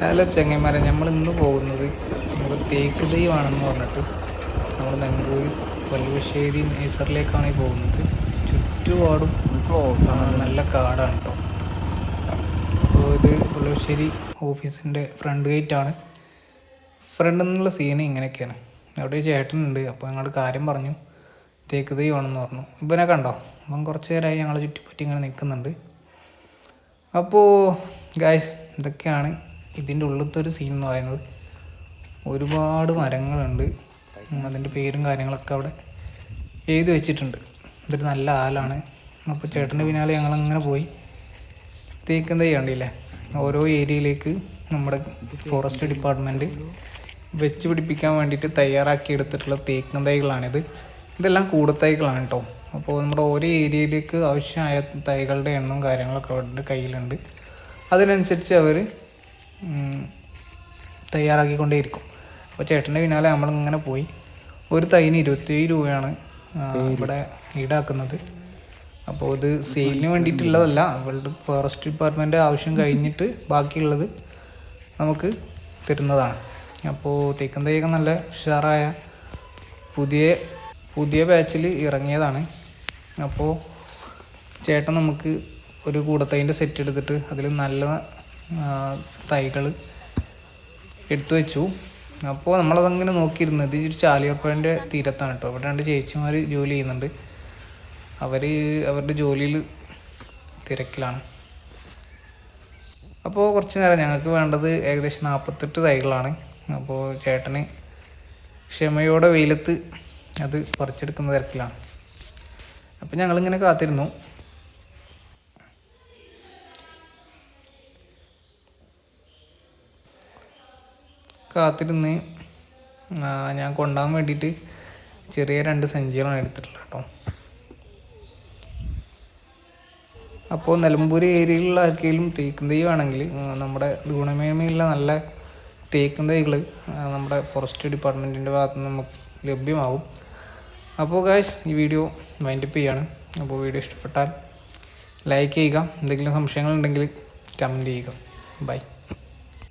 Hello ചെങ്ങന്മാരെ നമ്മൾ ഇന്ന് പോകുന്നത് നമുക്ക് തേക്ക് ദൈവമാണെന്ന് പറഞ്ഞിട്ട് നമ്മൾ നിലമ്പൂർ വല്ലുവശ്ശേരി നേസറിലേക്കാണ് ഈ പോകുന്നത്. ചുറ്റുപാടും നല്ല കാടാണ് കേട്ടോ അപ്പോൾ ഇത് വല്ലുവശ്ശേരി ഓഫീസിന്റെ ഫ്രണ്ട് ഗേറ്റാണ്. ഫ്രണ്ട് നിന്നുള്ള സീന് ഇങ്ങനെയൊക്കെയാണ്. അവിടെ ചേട്ടനുണ്ട് അപ്പോൾ ഞങ്ങളുടെ കാര്യം പറഞ്ഞു. തേക്ക് ദൈവമാണെന്ന് പറഞ്ഞു. ഇവനെ കണ്ടോ? അപ്പം കുറച്ച് നേരമായി ഞങ്ങളെ ചുറ്റിപ്പറ്റി ഇങ്ങനെ നിൽക്കുന്നുണ്ട്. അപ്പോൾ ഗായ്സ് ഇതൊക്കെയാണ് ഇതിന്റെ ഉള്ളിലത്തെ ഒരു സീൻ എന്ന് പറയുന്നത് ഒരുപാട് മരങ്ങളുണ്ട്. അതിന്റെ പേരും കാര്യങ്ങളൊക്കെ അവിടെ എഴുതി വെച്ചിട്ടുണ്ട്. ഇതൊരു നല്ല ആലാണ്. അപ്പോൾ ചേട്ടന്റെ പിന്നാലെ ഞങ്ങളങ്ങനെ പോയി. തേക്കുന്ന ചെയ്യണ്ടില്ലേ ഓരോ ഏരിയയിലേക്ക് നമ്മുടെ ഫോറസ്റ്റ് ഡിപ്പാർട്ട്മെന്റ് വെച്ച് പിടിപ്പിക്കാൻ വേണ്ടിയിട്ട് തയ്യാറാക്കി എടുത്തിട്ടുള്ള തേക്കും തൈകളാണിത് ഇതെല്ലാം കൂടത്തൈകളാണ് കേട്ടോ. അപ്പോൾ നമ്മുടെ ഓരോ ഏരിയയിലേക്ക് ആവശ്യമായ തൈകളുടെ എണ്ണവും കാര്യങ്ങളൊക്കെ അവരുടെ കയ്യിലുണ്ട്. അതിനനുസരിച്ച് അവർ തയ്യാറാക്കിക്കൊണ്ടേയിരിക്കും. അപ്പോൾ ചേട്ടന്റെ പിന്നാലെ നമ്മളിങ്ങനെ പോയി. ഒരു തൈന് ഇരുപത്തേഴ് രൂപയാണ് ഇവിടെ ഈടാക്കുന്നത്. അപ്പോൾ ഇത് സെയിലിന് വേണ്ടിയിട്ടുള്ളതല്ല അവളുടെ ഫോറസ്റ്റ് ഡിപ്പാർട്ട്മെന്റ് ആവശ്യം കഴിഞ്ഞിട്ട് ബാക്കിയുള്ളത് നമുക്ക് തരുന്നതാണ്. അപ്പോൾ തേക്കൻ തേക്കം നല്ല ഉഷാറായ പുതിയ പുതിയ ബാച്ചിൽ ഇറങ്ങിയതാണ്. അപ്പോൾ ചേട്ടൻ നമുക്ക് ഒരു കൂടത്തൈന്റെ സെറ്റ് എടുത്തിട്ട് അതിൽ നല്ല തൈകൾ എടുത്തു വെച്ചു. അപ്പോൾ നമ്മളതങ്ങനെ നോക്കിയിരുന്നത് ഇത് ഒരു ചാലിയപ്പഴന്റെ തീരത്താണ് കേട്ടോ. അവിടെ രണ്ട് ചേച്ചിമാർ ജോലി ചെയ്യുന്നുണ്ട്. അവർ അവരുടെ ജോലിയിൽ തിരക്കിലാണ്. അപ്പോൾ കുറച്ച് നേരം ഞങ്ങൾക്ക് വേണ്ടത് ഏകദേശം നാൽപ്പത്തെട്ട് തൈകളാണ്. അപ്പോൾ ചേട്ടന് ക്ഷമയോടെ വെയിലത്ത് അത് പറിച്ചെടുക്കുന്ന തിരക്കിലാണ്. അപ്പോൾ ഞങ്ങളിങ്ങനെ കാത്തിരുന്നു. കാത്തിരുന്ന് ഞാൻ കൊണ്ടുപോകാൻ വേണ്ടിയിട്ട് ചെറിയ രണ്ട് സഞ്ചികളാണ് എടുത്തിട്ടുള്ളത് കേട്ടോ. അപ്പോൾ നിലമ്പൂർ ഏരിയയിലുള്ള ആർക്കെങ്കിലും തേക്കും തൈ വേണമെങ്കിൽ നമ്മുടെ ഗുണമേന്മയുള്ള നല്ല തേക്കും തൈകൾ നമ്മുടെ ഫോറസ്റ്റ് ഡിപ്പാർട്ട്മെന്റിന്റെ ഭാഗത്ത് നിന്ന് നമുക്ക് ലഭ്യമാകും അപ്പോൾ ഗായ്സ് ഈ വീഡിയോ വൈൻഡപ്പ് ചെയ്യാണ്. അപ്പോൾ വീഡിയോ ഇഷ്ടപ്പെട്ടാൽ ലൈക്ക് ചെയ്യുക. എന്തെങ്കിലും സംശയങ്ങളുണ്ടെങ്കിൽ കമന്റ് ചെയ്യുക. ബൈ